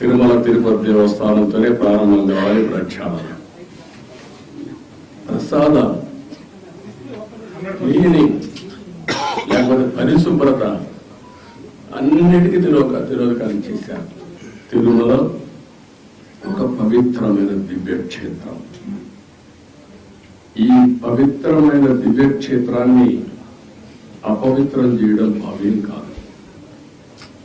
తిరుమల తిరుపతి దేవస్థానంతోనే ప్రారంభం కావాలి ప్రక్షాళన. ప్రసాదం క్లీనింగ్ లేకపోతే పరిశుభ్రత అన్నిటికీ తిరోక తిరోధకాలు చేశారు. తిరుమల ఒక పవిత్రమైన దివ్యక్షేత్రం. ఈ పవిత్రమైన దివ్య క్షేత్రాన్ని అపవిత్రం చేయడం భావ్యం కాదు.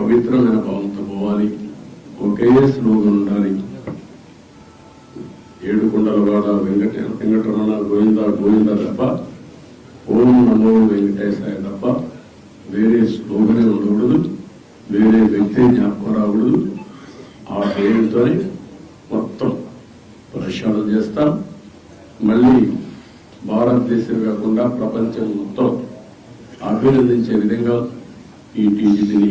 పవిత్రమైన భావంతో పోవాలి. ఒకే స్లోగన్ ఉండాలి. ఏడుకొండల వాడ వెంకట వెంకటరమణ గోవింద గోవింద తప్ప ఓం నమో వెంకటేశాయ తప్ప వేరే స్లోగనే ఉండకూడదు. వేరే వ్యక్తి జ్ఞాపకం రాకూడదు. ఆ పేరుతోనే మొత్తం ప్రక్షాళన చేస్తాం. మళ్ళీ భారతదేశం కాకుండా ప్రపంచం మొత్తం అభినందించే విధంగా ఈ టీజీని